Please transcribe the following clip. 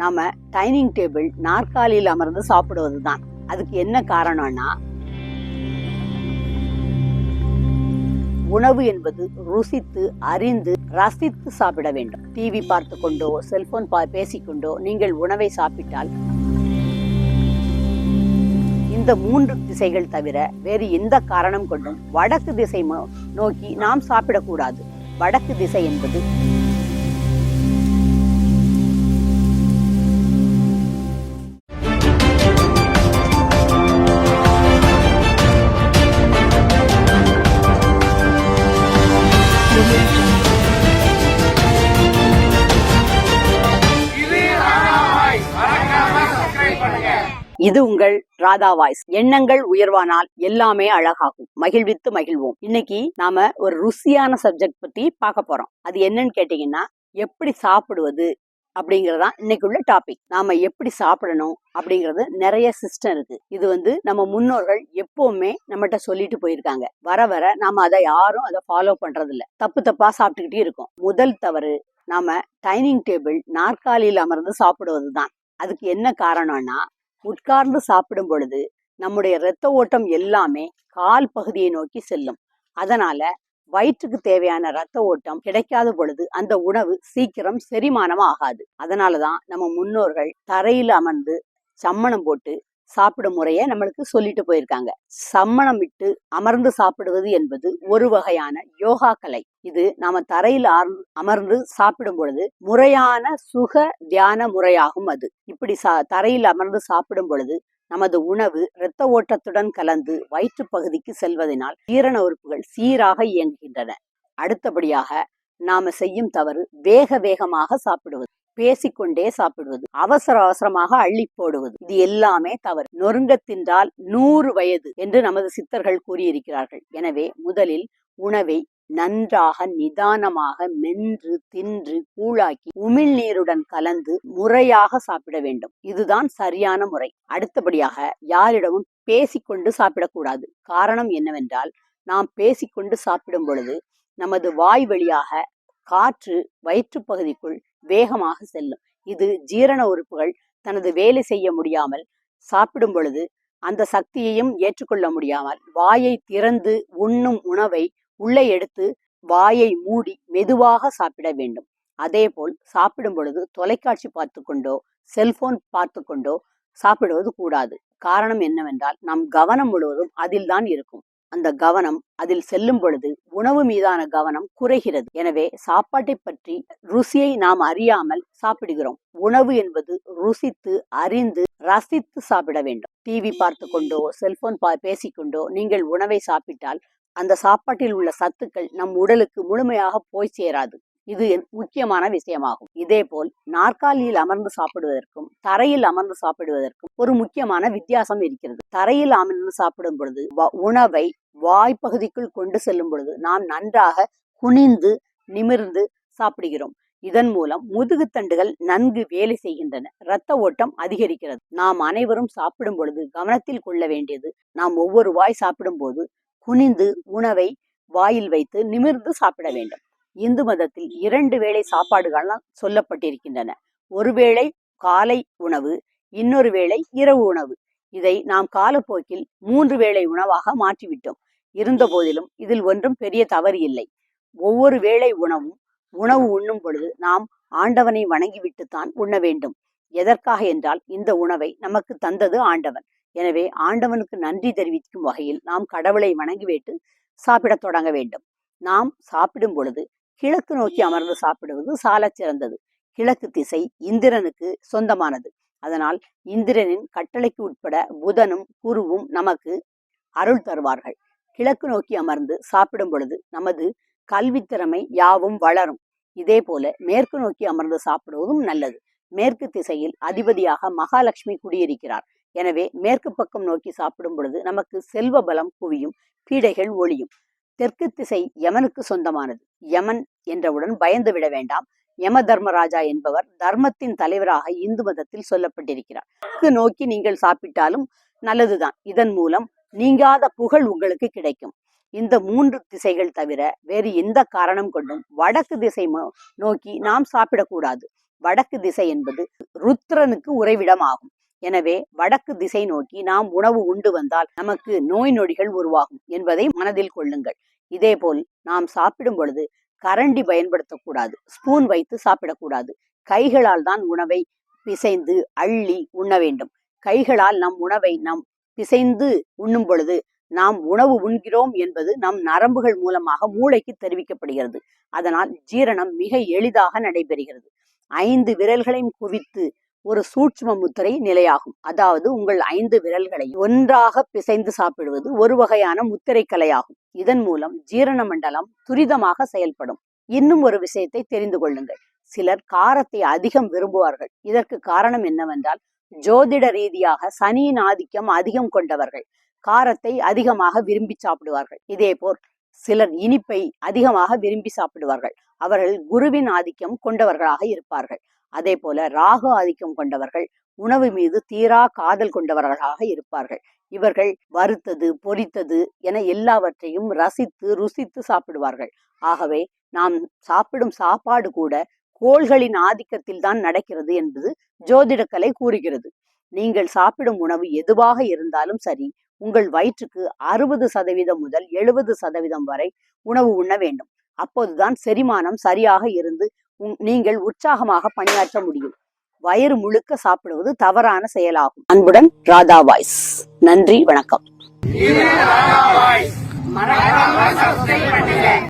நாம dining table நாற்காலியில் அமர்ந்து சாப்பிடுவது தான் அதுக்கு என்ன காரணம்னா உணவு என்பது ருசித்து அறிந்து ரசித்து சாப்பிட வேண்டும். டிவி பார்த்து கொண்டோ செல்போன் பா பேசிக்கொண்டோ நீங்கள் உணவை சாப்பிட்டால் இந்த மூன்று திசைகள் தவிர வேறு எந்த காரணம் கொண்டும் வடக்கு திசை நோக்கி நாம் சாப்பிடக்கூடாது. வடக்கு திசை என்பது இது உங்கள் ராதா வாய்ஸ். எண்ணங்கள் உயர்வானால் எல்லாமே அழகாகும். மகிழ்வித்து மகிழ்வோம். இன்னைக்கு நாம ஒரு ருசியான சப்ஜெக்ட் பத்தி பார்க்க போறோம். அது என்னன்னு கேட்டீங்கன்னா எப்படி சாப்பிடுவது அப்படிங்கறதான் இன்னைக்குள்ள டாபிக் நாம எப்படி சாப்பிடணும் அப்படிங்கறது நிறைய சிஸ்டம் இருக்கு. இது வந்து நம்ம முன்னோர்கள் எப்பவுமே நம்மகிட்ட சொல்லிட்டு போயிருக்காங்க. வர வர நாம அதை யாரும் அதை ஃபாலோ பண்றது இல்ல தப்பு தப்பா சாப்பிட்டுக்கிட்டே இருக்கோம். முதல் தவறு நாம டைனிங் டேபிள் நாற்காலியில் அமர்ந்து சாப்பிடுவது தான் அதுக்கு என்ன காரணம்னா உட்கார்ந்து சாப்பிடும் பொழுது நம்முடைய இரத்த ஓட்டம் எல்லாமே கால் பகுதியை நோக்கி செல்லும். அதனால வயிற்றுக்கு தேவையான இரத்த ஓட்டம் கிடைக்காத பொழுது அந்த உணவு சீக்கிரம் செரிமானம் ஆகாது. அதனாலதான் நம்ம முன்னோர்கள் தரையில் அமர்ந்து சம்மணம் போட்டு சாப்பிடும் முறைய நம்மளுக்கு சொல்லிட்டு போயிருக்காங்க. சம்மணம் விட்டு அமர்ந்து சாப்பிடுவது என்பது ஒரு வகையான யோகா கலை. இது நாம தரையில் அமர்ந்து சாப்பிடும் பொழுது முறையான சுக தியான முறையாகும் அது. இப்படி சா தரையில் அமர்ந்து சாப்பிடும் பொழுது நமது உணவு இரத்த ஓட்டத்துடன் கலந்து வயிற்று பகுதிக்கு செல்வதனால் ஜீரண உறுப்புகள் சீராக இயங்குகின்றன. அடுத்தபடியாக நாம செய்யும் தவறு வேக வேகமாக சாப்பிடுவது. பேசிக்கொண்டே சாப்பிடுவது அவசர அவசரமாக அள்ளி போடுவது. இது எல்லாமே தவறு. நொறுங்க தின்றால் நூறு வயது என்று நமது சித்தர்கள் கூறியிருக்கிறார்கள். எனவே முதலில் உணவை நன்றாக நிதானமாக மென்று தின்று கூழாக்கி உமிழ்நீருடன் கலந்து முறையாக சாப்பிட வேண்டும். இதுதான் சரியான முறை. அடுத்தபடியாக யாரிடமும் பேசிக்கொண்டு சாப்பிடக்கூடாது. காரணம் என்னவென்றால் நாம் பேசிக்கொண்டு சாப்பிடும் பொழுது நமது வாய் வழியாக காற்று வயிற்று பகுதிக்குள் வேகமாக செல்லும். இது ஜீரண உறுப்புகள் தனது வேலை செய்ய முடியாமல் சாப்பிடும் பொழுது அந்த சக்தியையும் ஏற்றுக்கொள்ள முடியாமல் வாயை திறந்து உண்ணும் உணவை உள்ளே எடுத்து வாயை மூடி மெதுவாக சாப்பிட வேண்டும். அதேபோல் சாப்பிடும் பொழுது தொலைக்காட்சி பார்த்து கொண்டோ செல்போன் பார்த்து கொண்டோ சாப்பிடுவது கூடாது. காரணம் என்னவென்றால் நம் கவனம் முழுவதும் அதில்தான் இருக்கும். அந்த கவனம் அதில் செல்லும் பொழுது உணவு மீதான கவனம் குறைகிறது. எனவே சாப்பாட்டை பற்றி ருசியை நாம் அறியாமல் சாப்பிடுகிறோம். உணவு என்பது ருசித்து அறிந்து ரசித்து சாப்பிட வேண்டும். டிவி பார்த்து கொண்டோ செல்போன் பா பேசிக்கொண்டோ நீங்கள் உணவை சாப்பிட்டால் அந்த சாப்பாட்டில் உள்ள சத்துக்கள் நம் உடலுக்கு முழுமையாக போய் சேராது. இது என் முக்கியமான விஷயமாகும். இதேபோல் நாற்காலியில் அமர்ந்து சாப்பிடுவதற்கும் தரையில் அமர்ந்து சாப்பிடுவதற்கும் ஒரு முக்கியமான வித்தியாசம் இருக்கிறது. தரையில் அமர்ந்து சாப்பிடும் பொழுது வ- உணவை வாய்ப்பகுதிக்குள் கொண்டு செல்லும் பொழுது நாம் நன்றாக குனிந்து நிமிர்ந்து சாப்பிடுகிறோம். இதன் மூலம் முதுகுத்தண்டுகள் நன்கு வேலை செய்கின்றன. இரத்த ஓட்டம் அதிகரிக்கிறது. நாம் அனைவரும் சாப்பிடும் பொழுது கவனத்தில் கொள்ள வேண்டியது நாம் ஒவ்வொரு வாய் சாப்பிடும் போது குனிந்து உணவை வாயில் வைத்து நிமிர்ந்து சாப்பிட வேண்டும். இந்து மதத்தில் இரண்டு வேளை சாப்பாடுகள்லாம் சொல்லப்பட்டிருக்கின்றன. ஒரு வேளை காலை உணவு இன்னொரு வேளை இரவு உணவு. இதை நாம் காலப்போக்கில் மூன்று வேளை உணவாக மாற்றிவிட்டோம். இருந்த போதிலும் இதில் ஒன்றும் பெரிய தவறு இல்லை. ஒவ்வொரு வேளை உணவும் உணவு உண்ணும் பொழுது நாம் ஆண்டவனை வணங்கிவிட்டுத்தான் உண்ண வேண்டும். எதற்காக என்றால் இந்த உணவை நமக்கு தந்தது ஆண்டவன். எனவே ஆண்டவனுக்கு நன்றி தெரிவிக்கும் வகையில் நாம் கடவுளை வணங்கிவிட்டு சாப்பிடத் தொடங்க வேண்டும். நாம் சாப்பிடும் பொழுது கிழக்கு நோக்கி அமர்ந்து சாப்பிடுவது சாலச் சிறந்தது. கிழக்கு திசை இந்திரனுக்கு சொந்தமானது. அதனால் இந்திரனின் கட்டளைக்கு உட்பட புதனும் குருவும் நமக்கு அருள் தருவார்கள். கிழக்கு நோக்கி அமர்ந்து சாப்பிடும் பொழுது நமது கல்வித்திறமை யாவும் வளரும். இதே போல மேற்கு நோக்கி அமர்ந்து சாப்பிடுவதும் நல்லது. மேற்கு திசையில் அதிபதியாக மகாலட்சுமி குடியிருக்கிறார். எனவே மேற்கு பக்கம் நோக்கி சாப்பிடும் பொழுது நமக்கு செல்வ பலம் குவியும் பீடைகள் ஒளியும். தெற்கு திசை யமனுக்கு சொந்தமானது. யமன் என்றவுடன் பயந்து விட வேண்டாம். யம தர்மராஜா என்பவர் தர்மத்தின் தலைவராக இந்து மதத்தில் சொல்லப்பட்டிருக்கிறார். தெற்கு நோக்கி நீங்கள் சாப்பிட்டாலும் நல்லதுதான். இதன் மூலம் நீங்காத புகழ் உங்களுக்கு கிடைக்கும். இந்த மூன்று திசைகள் தவிர வேறு எந்த காரணம் கொண்டும் வடக்கு திசை நோக்கி நாம் சாப்பிடக்கூடாது. வடக்கு திசை என்பது ருத்ரனுக்கு உறைவிடம் ஆகும் எனவே வடக்கு திசை நோக்கி நாம் உணவு உண்டு வந்தால் நமக்கு நோய் நொடிகள் உருவாகும் என்பதை மனதில் கொள்ளுங்கள். இதேபோல் நாம் சாப்பிடும் பொழுது கரண்டி பயன்படுத்தக்கூடாது ஸ்பூன் வைத்து சாப்பிடக்கூடாது. கைகளால் தான் உணவை பிசைந்து அள்ளி உண்ண வேண்டும். கைகளால் நம் உணவை நாம் பிசைந்து உண்ணும் பொழுது நாம் உணவு உண்கிறோம் என்பது நம் நரம்புகள் மூலமாக மூளைக்கு தெரிவிக்கப்படுகிறது. அதனால் ஜீரணம் மிக எளிதாக நடைபெறுகிறது. ஐந்து விரல்களையும் குவித்து ஒரு சூட்சும முத்திரை நிலையாகும். அதாவது உங்கள் ஐந்து விரல்களை ஒன்றாக பிசைந்து சாப்பிடுவது ஒரு வகையான முத்திரை கலையாகும். இதன் மூலம் ஜீரண மண்டலம் துரிதமாக செயல்படும். இன்னும் ஒரு விஷயத்தை தெரிந்து கொள்ளுங்கள். சிலர் காரத்தை அதிகம் விரும்புவார்கள். இதற்கு காரணம் என்னவென்றால் ஜோதிட ரீதியாக சனியின் ஆதிக்கம் அதிகம் கொண்டவர்கள். காரத்தை அதிகமாக விரும்பி சாப்பிடுவார்கள். இதேபோல் சிலர் இனிப்பை அதிகமாக விரும்பி சாப்பிடுவார்கள். அவர்கள் குருவின் ஆதிக்கம் கொண்டவர்களாக இருப்பார்கள். அதே போல ராகு ஆதிக்கம் கொண்டவர்கள் உணவு மீது தீரா காதல் கொண்டவர்களாக இருப்பார்கள். இவர்கள் வறுத்தது பொரித்தது என எல்லாவற்றையும் ரசித்து ருசித்து சாப்பிடுவார்கள். ஆகவே நாம் சாப்பிடும் சாப்பாடு கூட கோள்களின் ஆதிக்கத்தில் தான் நடக்கிறது என்பது ஜோதிடக்கலை கூறுகிறது. நீங்கள் சாப்பிடும் உணவு எதுவாக இருந்தாலும் சரி உங்கள் வயிற்றுக்கு அறுபது சதவீதம் முதல் எழுபது சதவீதம் வரை உணவு உண்ண வேண்டும். அப்போதுதான் செரிமானம் சரியாக இருந்து நீங்கள் உற்சாகமாக பணியாற்ற முடியும். வயிறு முழுக்க சாப்பிடுவது தவறான செயலாகும். அன்புடன் ராதா வாய்ஸ். நன்றி வணக்கம்.